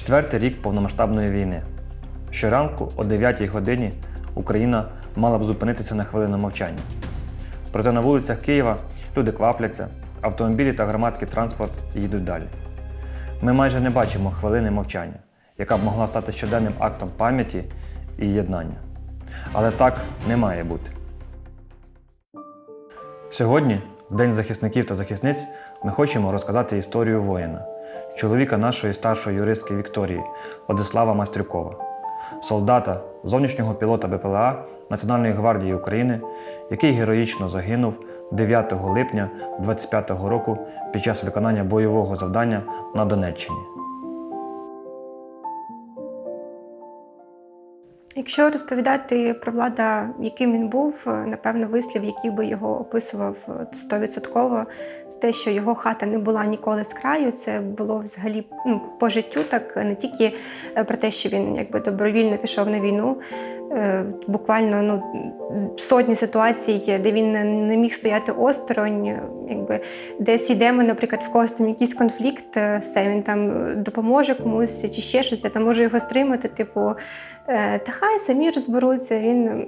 Четвертий рік повномасштабної війни. Щоранку о 9 годині Україна мала б зупинитися на хвилину мовчання. Проте на вулицях Києва люди квапляться, автомобілі та громадський транспорт їдуть далі. Ми майже не бачимо хвилини мовчання, яка б могла стати щоденним актом пам'яті і єднання. Але так не має бути. Сьогодні, в День захисників та захисниць, ми хочемо розказати історію воїна, чоловіка нашої старшої юристки Вікторії Владислава Мастрюкова, солдата, зовнішнього пілота БПЛА Національної гвардії України, який героїчно загинув 9 липня 25-го року під час виконання бойового завдання на Донеччині. Якщо розповідати про влада, яким він був, напевно, вислів, який би його описував стовідсотково, це те, що його хата не була ніколи з краю. Це було взагалі ну, по життю, так не тільки е, про те, що він якби добровільно пішов на війну. Е, Буквально ну, сотні ситуацій, де він не- міг стояти осторонь, якби десь йдемо, наприклад, в когось там якийсь конфлікт, е, все він там допоможе комусь чи ще щось, я там можу його стримати. Типу, е, та хай самі розберуться. Він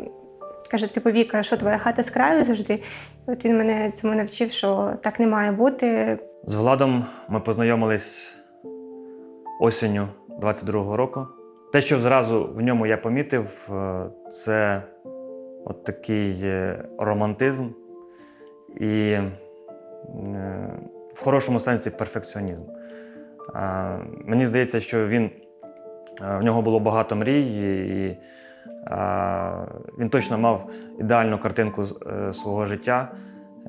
каже: типу, Віка, що твоя хата з краю завжди? От він мене цьому навчив, що так не має бути. З Владом ми познайомились осінню 22-го року. Те, що зразу в ньому я помітив, е, це от такий е, романтизм і е, в хорошому сенсі перфекціонізм. Мені здається, що він, в нього було багато мрій, і е, він точно мав ідеальну картинку е, свого життя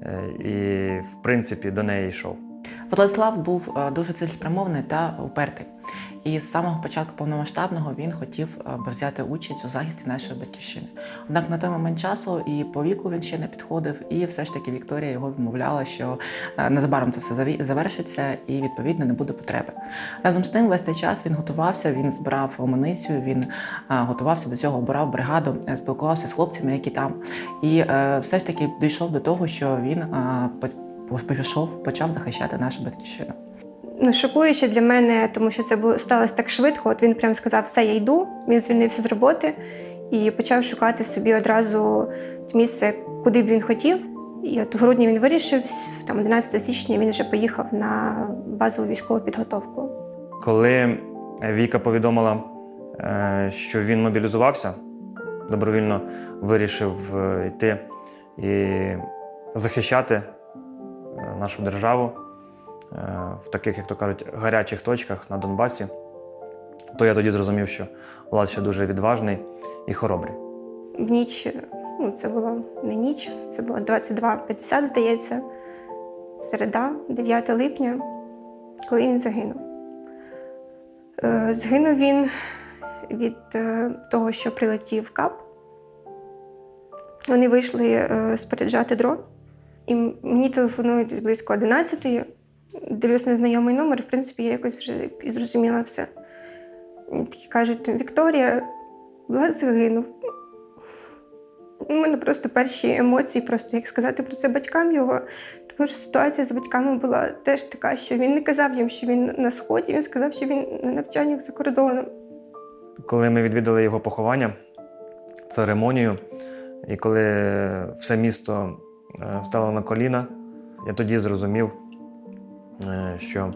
е, і, в принципі, до неї йшов. Владислав був е, дуже цілеспрямований та упертий. І з самого початку повномасштабного він хотів е, взяти участь у захисті нашої батьківщини. Однак на той момент часу і по віку він ще не підходив, і все ж таки Вікторія його відмовляла, що е, незабаром це все завершиться і відповідно не буде потреби. Разом з тим, весь цей час він готувався, він збирав амуніцію, він готувався до цього, обирав бригаду, спілкувався з хлопцями, які там. І все ж таки дійшов до того, що він пішов, почав захищати нашу батьківщину. Ну, шокуюче для мене, тому що це було сталося так швидко. От він прям сказав, все, я йду. Він звільнився з роботи і почав шукати собі одразу місце, куди б він хотів. І от у грудні він вирішив, там 11 січня він вже поїхав на базову військову підготовку. Коли Віка повідомила, е, що він мобілізувався, добровільно вирішив е, йти і захищати нашу державу е, в таких, як то кажуть, гарячих точках на Донбасі, то я тоді зрозумів, що Влад ще дуже відважний і хоробрий. В ніч, ну це було не ніч, це було 22.50, здається, середа, 9 липня, коли він загинув. Е, Згинув він від е, того, що прилетів кап. Вони вийшли е, споряджати дрон, і мені телефонують близько 11-ї. Дивлюсь на знайомий номер, в принципі, я якось вже зрозуміла все. Такі кажуть, Вікторія, Влад загинув. У мене просто перші емоції, просто як сказати про це батькам його. Тому що ситуація з батьками була теж така, що він не казав їм, що він на сході, він сказав, що він на навчаннях за кордоном. Коли ми відвідали його поховання, церемонію, і коли все місто е, стало на коліна, я тоді зрозумів, е, що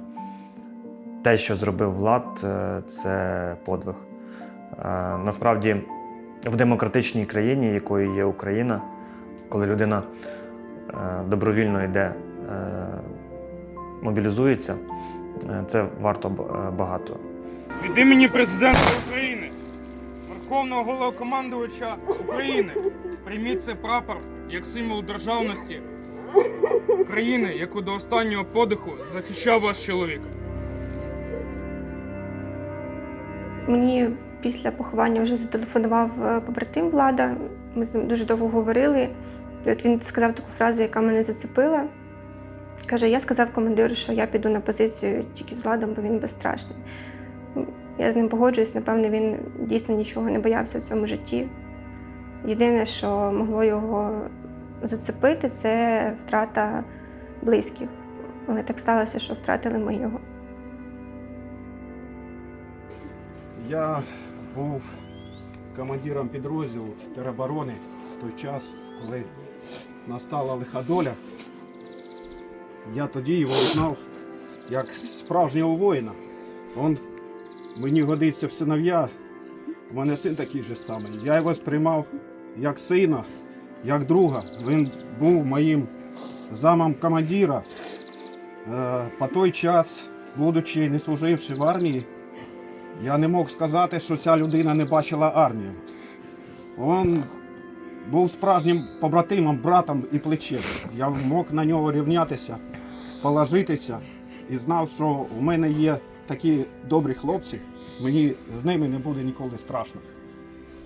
те, що зробив Влад, е, це подвиг. Насправді, в демократичній країні, якою є Україна, коли людина добровільно йде, мобілізується, це варто багато. Від імені президента України, Верховного головнокомандувача України, прийміть цей прапор як символ державності країни, яку до останнього подиху захищав ваш чоловік. Мені після поховання вже зателефонував е, побратим Влада. Ми з ним дуже довго говорили. І от він сказав таку фразу, яка мене зацепила. Каже: я сказав командиру, що я піду на позицію тільки з Владом, бо він безстрашний. Я з ним погоджуюсь, напевно, він дійсно нічого не боявся в цьому житті. Єдине, що могло його зацепити, це втрата близьких. Але так сталося, що втратили ми його. Я був командиром підрозділу тероборони в той час, коли настала лиха доля. Я тоді його знав як справжнього воїна. Он мені годиться в синов'я. У мене син такий же самий. Я його сприймав як сина, як друга. Він був моїм замом командира. Е, По той час, будучи не служивши в армії, я не мог сказати, що ця людина не бачила армію. Він був справжнім побратимом, братом і плечем. Я мог на нього рівнятися, положитися і знав, що в мене є такі добрі хлопці, мені з ними не буде ніколи страшно.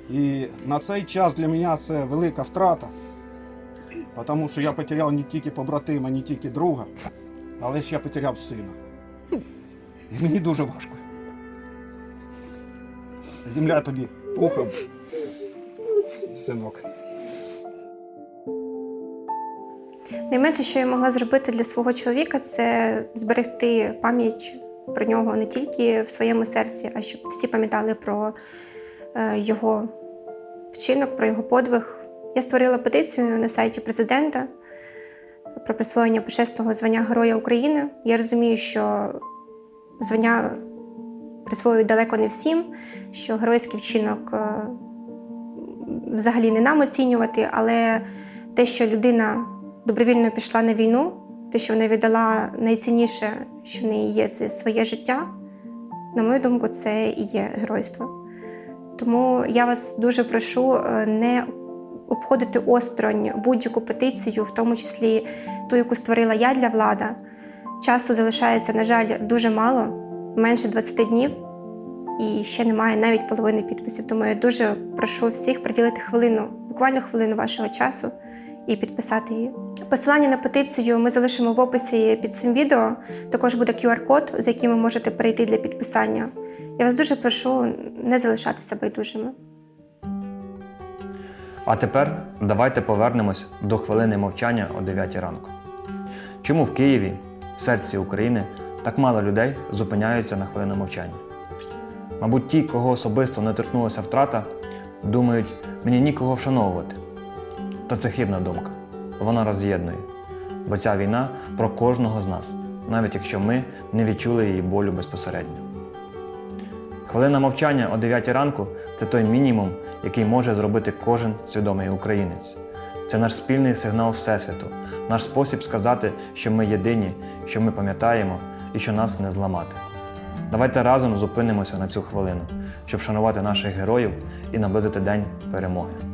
І на цей час для мене це велика втрата, тому що я потеряв не тільки побратима, не тільки друга, але ж я потеряв сина. І мені дуже важко. Земля тобі пухом, синок. Найменше, що я могла зробити для свого чоловіка, це зберегти пам'ять про нього не тільки в своєму серці, а щоб всі пам'ятали про його вчинок, про його подвиг. Я створила петицію на сайті президента про присвоєння почесного звання Героя України. Я розумію, що звання присвоюють далеко не всім, що геройський вчинок е, взагалі не нам оцінювати, але те, що людина добровільно пішла на війну, те, що вона віддала найцінніше, що в неї є, це своє життя. На мою думку, це і є геройство. Тому я вас дуже прошу е, не обходити осторонь будь-яку петицію, в тому числі ту, яку створила я для влада. Часу залишається, на жаль, дуже мало, менше 20 днів, і ще немає навіть половини підписів. Тому я дуже прошу всіх приділити хвилину, буквально хвилину вашого часу і підписати її. Посилання на петицію ми залишимо в описі під цим відео. Також буде QR-код, за яким ви можете перейти для підписання. Я вас дуже прошу не залишатися байдужими. А тепер давайте повернемось до хвилини мовчання о 9 ранку. Чому в Києві, в серці України, так мало людей зупиняються на хвилину мовчання? Мабуть, ті, кого особисто не торкнулася втрата, думають, мені нікого вшановувати. Та це хибна думка. Вона роз'єднує. Бо ця війна про кожного з нас, навіть якщо ми не відчули її болю безпосередньо. Хвилина мовчання о 9 ранку це той мінімум, який може зробити кожен свідомий українець. Це наш спільний сигнал Всесвіту, наш спосіб сказати, що ми єдині, що ми пам'ятаємо і що нас не зламати. Давайте разом зупинимося на цю хвилину, щоб шанувати наших героїв і наблизити день перемоги.